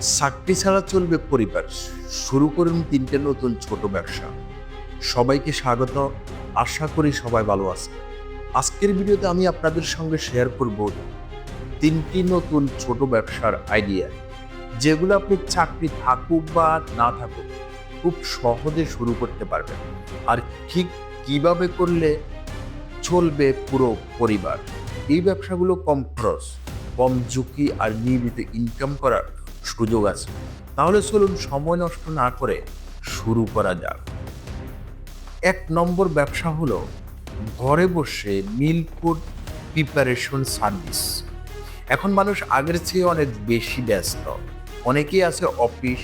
চাকরি ছাড়া চলবে পরিবার। শুরু করুন তিনটে নতুন ছোট ব্যবসা। সবাইকে স্বাগত। আশা করি সবাই ভালো আছে আজকের ভিডিওতে আমি আপনাদের সঙ্গে শেয়ার করব তিনটি নতুন ছোট ব্যবসার আইডিয়া যেগুলো আপনি চাকরি থাকুক বা না থাকুক, খুব সহজে শুরু করতে পারবেন। আর ঠিক কীভাবে করলে চলবে পুরো পরিবার? এই ব্যবসাগুলো কম খরচ, কম ঝুঁকি আর নিয়মিত ইনকাম করার সুযোগ আছে। তাহলে চলুন সময় নষ্ট না করে শুরু করা যাক। এক নম্বর ব্যবসা হলো ঘরে বসে মিল ফুড প্রিপারেশন সার্ভিস এখন মানুষ আগের চেয়ে অনেক বেশি ব্যস্ত। অনেকেই আছে অফিস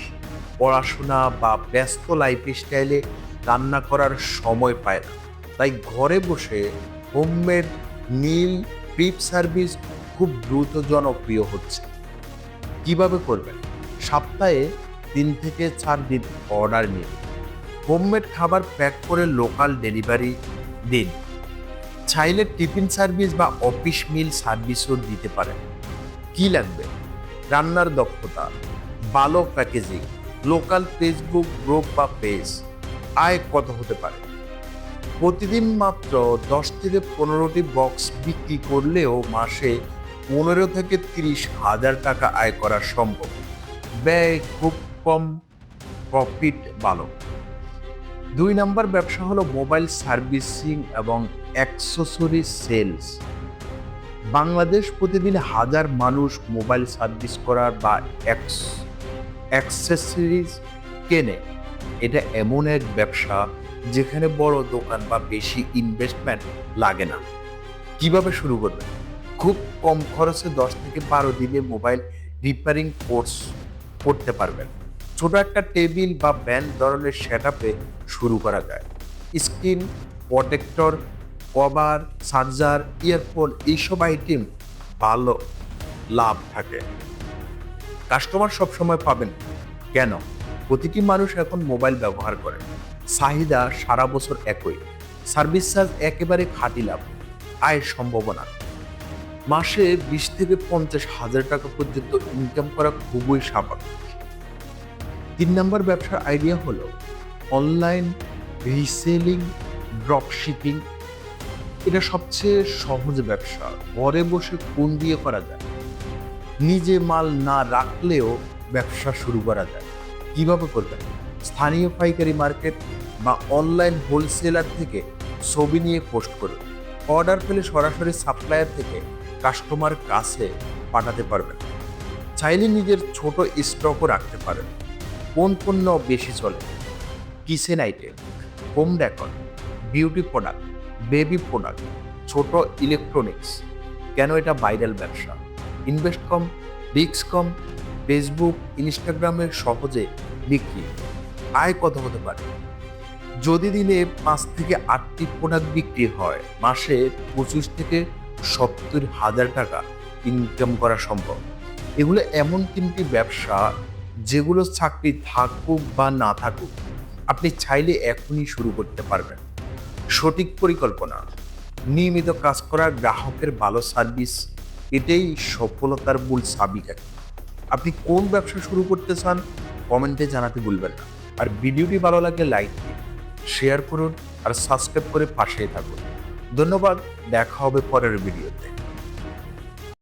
পড়াশোনা বা ব্যস্ত লাইফ স্টাইলে রান্না করার সময় পায় না। তাই ঘরে বসে হোমমেড মিল প্রিপ সার্ভিস খুব দ্রুত জনপ্রিয় হচ্ছে। কীভাবে করবেন? সপ্তাহে তিন থেকে চার দিন অর্ডার নিন। হোমমেড খাবার প্যাক করে লোকাল ডেলিভারি দিন। চাইলে টিফিন সার্ভিস বা অফিস মিল সার্ভিসও দিতে পারেন। কি লাগবে? রান্নার দক্ষতা, ভালো প্যাকেজিং, লোকাল ফেসবুক গ্রুপ বা পেজ, আয় কত হতে পারে? প্রতিদিন মাত্র দশ থেকে পনেরোটি বক্স বিক্রি করলেও মাসে পনেরো থেকে তিরিশ হাজার টাকা আয় করা সম্ভব। ব্যয় খুব কম প্রফিট ভালো। দুই নম্বর ব্যবসা হলো মোবাইল সার্ভিসিং এবং অ্যাক্সেসরি সেলস। বাংলাদেশ প্রতিদিন হাজার মানুষ মোবাইল সার্ভিস করার বা অ্যাক্সেসরিজ কেনে। এটা এমন এক ব্যবসা যেখানে বড় দোকান বা বেশি ইনভেস্টমেন্ট লাগে না। কীভাবে শুরু করবেন? খুব কম খরচে দশ থেকে বারো দিনে মোবাইল রিপেয়ারিং কোর্স করতে পারবেন। ছোট একটা টেবিল বা ব্যান্ড ধরনের সেট শুরু করা যায়। Screen protector cover charger earphone এইসব আইটেম ভালো লাভ থাকে। কাস্টমার সবসময় পাবেন। কেন? প্রতিটি মানুষ এখন মোবাইল ব্যবহার করে। চাহিদা সারা বছর একই। সার্ভিস চার্জ একেবারে খাঁটি লাভ। আয়ের সম্ভাবনা। মাসে বিশ থেকে পঞ্চাশ হাজার টাকা পর্যন্ত ইনকাম করা খুবই স্বাভাবিক। তিন নম্বর ব্যবসার আইডিয়া হলো অনলাইন রিসেলিং ড্রপ শিপিং এটা সবচেয়ে সহজ ব্যবসা, ঘরে বসে কোন দিয়ে করা যায়। নিজে মাল না রাখলেও ব্যবসা শুরু করা যায়। কীভাবে করবেন? স্থানীয় পাইকারি মার্কেট বা অনলাইন হোলসেলার থেকে ছবি নিয়ে পোস্ট করুন। অর্ডার পেলে সরাসরি সাপ্লায়ার থেকে কাস্টমার কাছে পাঠাতে পারবেন। চাইলে নিজের ছোট স্টকও রাখতে পারেন। কোন পণ্য বেশি চলে? Kitchen item, home decor, beauty product, baby product, ছোট ইলেকট্রনিক্স, কেন এটা ভাইরাল ব্যবসা? ইনভেস্ট কম, রিস্ক কম, ফেসবুক, ইনস্টাগ্রামে সহজে বিক্রি। আয় কত হতে পারে? যদি দিনে পাঁচ থেকে আটটি প্রোডাক্ট বিক্রি হয়, মাসে পঁচিশ থেকে সত্তর হাজার টাকা ইনকাম করা সম্ভব। এগুলো এমন তিনটি ব্যবসা যেগুলো চাকরি থাকুক বা না থাকুক, আপনি চাইলে এখনই শুরু করতে পারবেন। সঠিক পরিকল্পনা, নিয়মিত কাজ করা, গ্রাহকের ভালো সার্ভিস এটাই সফলতার মূল চাবিকাঠি। আপনি কোন ব্যবসা শুরু করতে চান কমেন্টে জানাতে ভুলবেন না। আর ভিডিওটি ভালো লাগলে লাইক দিন শেয়ার করুন আর সাবস্ক্রাইব করে পাশেই থাকুন। ধন্যবাদ দেখা হবে পরের ভিডিওতে